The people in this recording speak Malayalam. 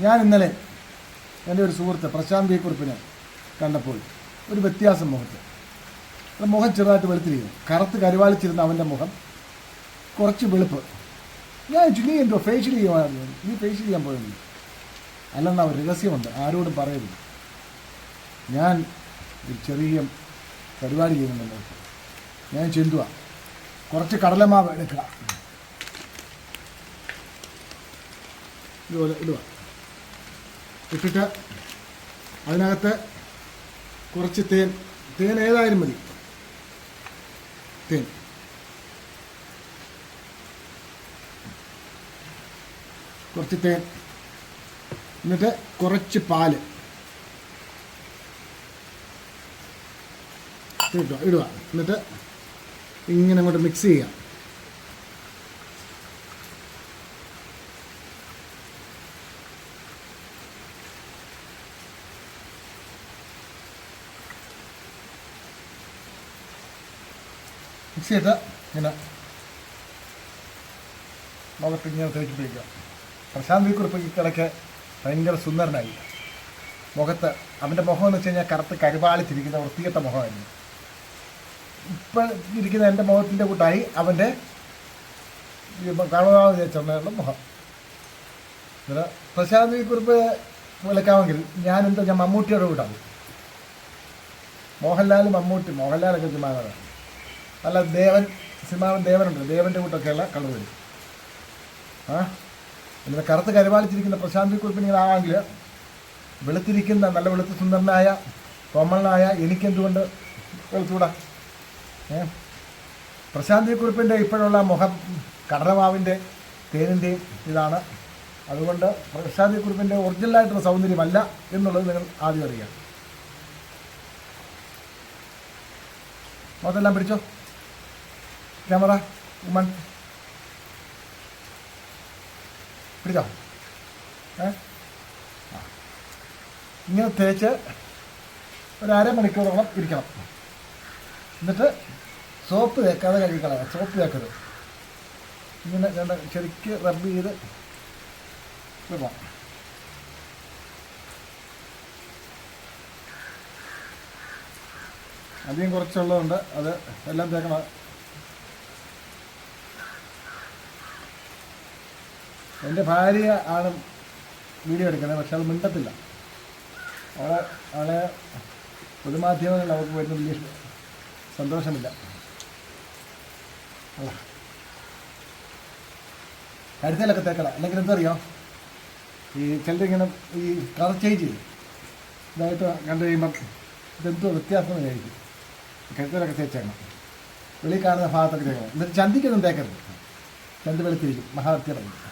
ഞാൻ ഇന്നലെ എന്റെ ഒരു സുഹൃത്ത് പ്രശാന്ത് വി കുറിപ്പിനെ കണ്ടപ്പോൾ ഒരു വ്യത്യാസം മുഖത്ത്. അത് മുഖം ചെറുതായിട്ട് വെളുത്തിരിക്കുന്നു. കറുത്ത് കരുവാളിച്ചിരുന്ന അവന്റെ മുഖം കുറച്ച് വെളുപ്പ്. ഞാൻ നീ എന്തോ ഫേഷ്യൽ ചെയ്യുമായിരുന്നു നീ ഫേഷ്യൽ ചെയ്യാൻ പോയിരുന്നു അല്ലെന്ന ഒരു രഹസ്യമുണ്ട് ആരോടും പറയരുത്. ഞാൻ ഒരു ചെറിയ പരിപാടി ചെയ്യുന്നുണ്ട്. ഞാൻ ചെന്തുക കുറച്ച് കടലമാവ് എടുക്കുക. ഇതുപോലെ ഇടുക ഇട്ടിട്ട് അതിനകത്ത് കുറച്ച് തേൻ തേൻ ഏതായാലും മതി. തേൻ. കുറച്ച് തേൻ. എന്നിട്ട് കുറച്ച് പാൽ. ഇടുക ഇടുക. എന്നിട്ട് ഇങ്ങനെ അങ്ങോട്ട് മിക്സ് ചെയ്യുക. മിക്സ് ചെയ്ത് ഇങ്ങനെ മുഖത്ത് ഇങ്ങനെ തേച്ച് പിടിക്കുക പ്രശാന്ത് കുറിപ്പ് കിടക്ക് ഭയങ്കര സുന്ദരനായി. മുഖത്ത് അവന്റെ മുഖം എന്ന് വെച്ച് കഴിഞ്ഞാൽ കറുത്ത് കരുപാളിച്ചിരിക്കുന്ന വൃത്തികെട്ട മുഖമായിരുന്നു. ഇപ്പോൾ ഇരിക്കുന്ന എന്റെ മുഖത്തിന്റെ കൂട്ടായി അവന്റെ കാണുന്ന ചെന്നുള്ള മുഖം. പ്രശാന്ത് കുറിപ്പ് വിളിക്കാമെങ്കിൽ ഞാൻ എന്താ ഞാൻ മമ്മൂട്ടിയുടെ കൂട്ടാണ് മോഹൻലാൽ മമ്മൂട്ടി മോഹൻലാലൊക്കെ ചുമ്മാതാണ് അല്ല ദേവൻ സിംഹാവൻ ദേവനുണ്ട് ദേവന്റെ കൂട്ടൊക്കെയുള്ള കളർ വരും. ആ? ഇങ്ങനെ കറുത്ത് കരുവാളിച്ചിരിക്കുന്ന പ്രശാന്തി കുറിപ്പിനികളാണെങ്കിൽ വെളുത്തിരിക്കുന്ന നല്ല വെളുത്ത് സുന്ദരനായ കോമളനായ എനിക്കെന്തുകൊണ്ട് വെളുത്തൂടാ ഏ? പ്രശാന്തി കുറിപ്പിന്റെ ഇപ്പോഴുള്ള മുഖം കടലമാവിന്റെ തേനിന്റെയും ഇതാണ്. അതുകൊണ്ട് പ്രശാന്തി കുറിപ്പിന്റെ ഒറിജിനലായിട്ടുള്ള സൗന്ദര്യമല്ല എന്നുള്ളത് നിങ്ങൾ ആദ്യം അറിയാം മുഖത്തെല്ലാം പിടിച്ചോ? ക്യാമറ ഉമ്മൻ. പിടിച്ചോ? ഏ. ഇങ്ങനെ തേച്ച് ഒരു അരമണിക്കൂറോളം ഇരിക്കണം എന്നിട്ട് സോപ്പ് തേക്കാതെ കഴുകിക്കളയാം സോപ്പ് തേക്കരുത്. ഇങ്ങനെ രണ്ട് ശരിക്ക് റബ്ബ് ചെയ്ത് വിടണം അധികം കുറച്ചുള്ളതുണ്ട്. അത് എല്ലാം തേക്കണം. എന്റെ ഭാര്യ ആണ് വീഡിയോ എടുക്കുന്നത് പക്ഷെ അത് മിണ്ടത്തില്ല. അവളെ അവളെ പൊതുമാധ്യമങ്ങളിൽ അവർക്ക് വരുന്ന വലിയ സന്തോഷമില്ല. അല്ല. തേക്കട. അല്ലെങ്കിൽ എന്തറിയോ ഈ ചിലരിങ്ങനെ ഈ കളർ ചേഞ്ച് ചെയ്യും. ഇതായിട്ട് കണ്ടു കഴിയുമ്പം ഇതെന്തോ വ്യത്യാസം വിചാരിക്കും. കരുത്തലൊക്കെ തേച്ചേക്കണം. വെളി കാണുന്ന ഭാഗത്തൊക്കെ തേക്കണം. എന്നിട്ട് ചന്തിക്കൊന്നും തേക്കരുത്. ചന്തി വെളുത്തിരിക്കും. മഹാവൃത്തിയുടെ